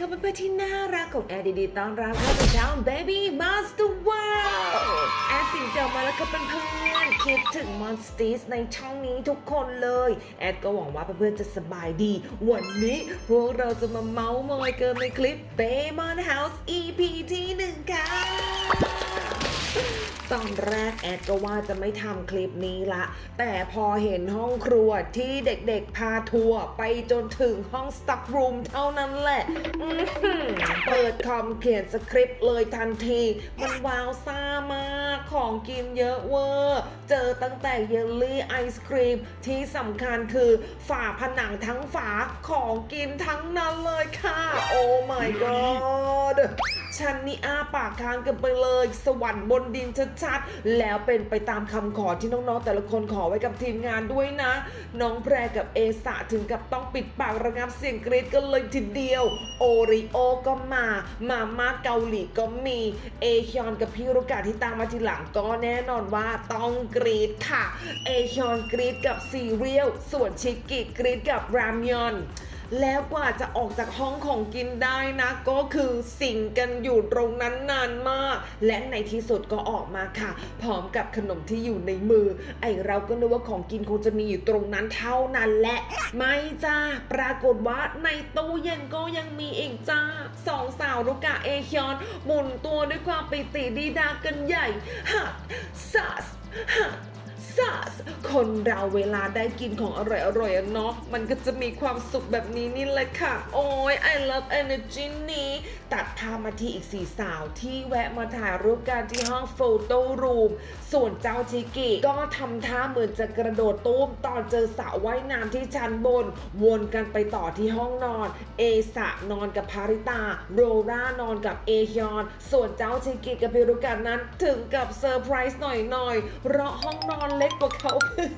ค่ะเพื่อนๆที่น่ารักของแอร์ดีๆต้อนรับเข้าสู่ช่อง Baby Monster World แอร์สิงเจอมาแล้วก็เป็นเพื่อนคิดถึงมอนสเตอร์ในช่องนี้ทุกคนเลย แอดก็หวังว่าเพื่อนๆจะสบายดี วันนี้พวกเราจะมาเมาส์มอยเกินในคลิป Baymon House EP ที่หนึ่งค่ะ ตอนแรกแอดก็ว่าจะไม่ทำคลิปนี้ละ แต่พอเห็นห้องครัวที่เด็กๆพาทัวร์ไปจนถึงห้องสต็อกรูมเท่านั้นแหละอื้อหือเปิดคอมเขียนสคริปต์เลยทันที มันว้าวซ่ามากของกินเยอะเวอร์ เจอตั้งแต่เยลลี่ไอศครีมที่สำคัญคือฝาผนังทั้งฝาของกินทั้งนั้นเลยค่ะ โอ้ my god ฉันนี่อ้าปากค้างกันไปเลย สวรรค์บนดินชัดๆ แล้วเป็นไปตามคำขอที่น้องๆ แต่ละคนขอไว้กับทีมงานด้วยนะ น้องแพรกับเอสะถึงกับต้องปิดปากระงับเสียงกรีดกันเลยทีเดียว โอริโอก็มา มาม่าเกาหลีก็มี เอฮยอนกับพี่รุกาที่ตามมาทีหลังก็แน่นอนว่าต้องกรีดค่ะ เอฮยอนกรีดกับซีเรียลส่วนชิกกิกรีดกับรามยอน แล้วกว่าจะออกจากห้องของกินได้นะ ก็คือสิ่งกันอยู่ตรงนั้นนานมาก และในที่สุดก็ออกมาค่ะ พร้อมกับขนมที่อยู่ในมือ ไอเราก็นึกว่าของกินคงจะมีอยู่ตรงนั้นเท่านั้นแหละ ไม่จ้าปรากฏว่าในตู้เย็นก็ยังมีอีกจ้าสองสาวรุกะเอคยอนหมุนตัวด้วยความปิติดีดากันใหญ่ฮักซัสฮัก ซัสคนเราเวลาได้กินของอร่อยๆอะเนาะมันก็จะมีความสุขแบบนี้นี่แหละค่ะ โอ้ย I love energy นี้ตัดภาพมาที่อีกสี่สาวที่แวะมาถ่ายรูปกันที่ห้องโฟโต้รูมส่วนเจ้าชิกิก็ทำท่าเหมือนจะกระโดดตุ้มตอนเจอสระว่ายน้ำที่ชั้นบน วนกันไปต่อที่ห้องนอน เอสะนอนกับพาริตา โรรานอนกับเอฮยอน ส่วนเจ้าชิกิกับพิรุกันนั้นถึงกับเซอร์ไพรส์หน่อยๆเพราะห้องนอนเล็กกว่าเขาเพื่อ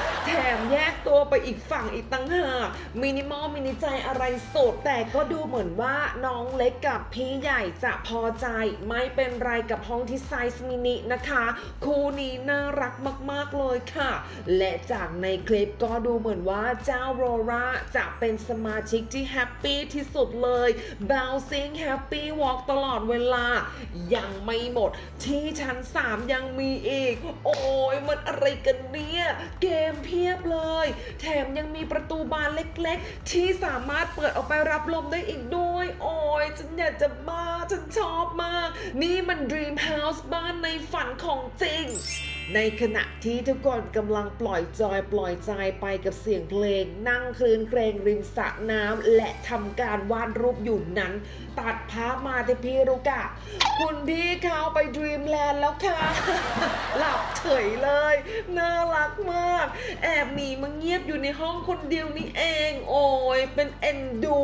น แถมแยกตัวไปอีกฝั่งอีกตั้งหากมินิมอลมินิใจอะไรสุด แต่ก็ดูเหมือนว่าน้องเล็กกับพี่ใหญ่จะพอใจ ไม่เป็นไรกับห้องที่ไซส์มินินะคะ คู่นี้น่ารักมากๆเลยค่ะ และจากในคลิปก็ดูเหมือนว่าเจ้าโรราจะเป็นสมาชิกที่แฮปปี้ที่สุดเลย bouncing happy walk ตลอดเวลา ยังไม่หมด ที่ชั้น 3 ยังมีอีก โอ้ยมันอะไรกันเนี่ย เกมเพียบเลย แถมยังมีประตูบานเล็กๆ ที่สามารถเปิดออกไปรับลมได้อีกด้วย โอ้ยฉันอยากจะมาฉันชอบมาก นี่มัน Dream House บ้านในฝันของจริง ในขณะที่ทุกคนกำลังปล่อยจอยปล่อยใจไปกับเสียงเพลง นั่งคลืนเครงริมสระน้ำและทำการวาดรูปอยู่นั้น ตัดภาพมาที่พี่รุกะ คุณพี่เขาไปดรีมแลนด์แล้วค่ะ หลับเฉยเลย น่ารักมาก แอบหนีมาเงียบอยู่ในห้องคนเดียวนี่เอง โอ้ยเป็นเอ็นดู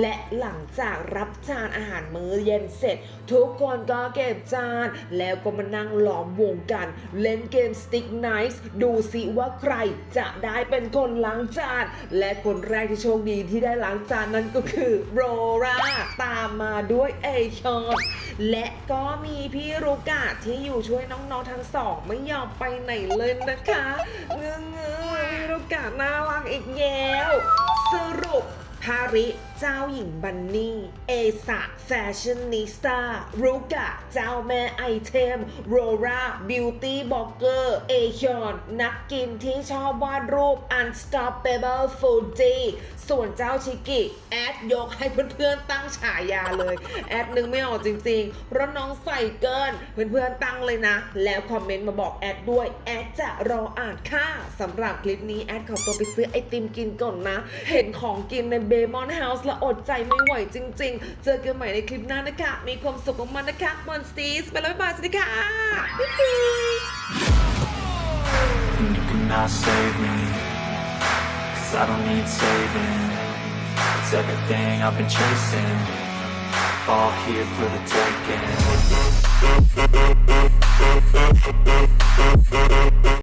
และหลังจากรับจานอาหารมื้อเย็นเสร็จ ทุกคนก็เก็บจานแล้วก็มานั่งล้อมวงกันเล่นเกม Stick Nice ดูสิว่าใครจะได้เป็นคนล้างจาน และคนแรกที่โชคดีที่ได้ล้างจานนั้นก็คือโรราตามมาด้วยเอชอนและก็มีพี่รุกะที่อยู่ช่วยน้องๆทั้งสอง ไม่ยอมไปไหนเลยนะคะเงื้อเงื้อพี่รุกะน่ารักอีกแล้ว สรุปพาริ เจ้าหญิงบันนี่ เอสะแฟชั่นนิสตารุกะ เจ้าแม่ไอเทม โรราบิวตี้บล็อกเกอร์ เอชอนนักกินที่ชอบวาดรูป Unstoppable Foodie ส่วนเจ้าชิกิ แอดยกให้เพื่อนๆตั้งฉายาเลย แอดนึงไม่ออกจริงๆเพราะน้องใส่เกิน เพื่อนๆตั้งเลยนะ แล้วคอมเมนต์มาบอกแอดด้วย แอดจะรออ่านค่ะสำหรับคลิปนี้แอดขอตัวไปซื้อไอติมกินก่อนนะ เห็นของกินในเบมอนเฮาส์ละอดใจไม่ไหวจริง ๆ เจอกันใหม่ในคลิปหน้านะคะ มีความสุขของมันนะคะมอนสตีสไปแล้วบ๊ายบายสวัสดีค่ะบ๊า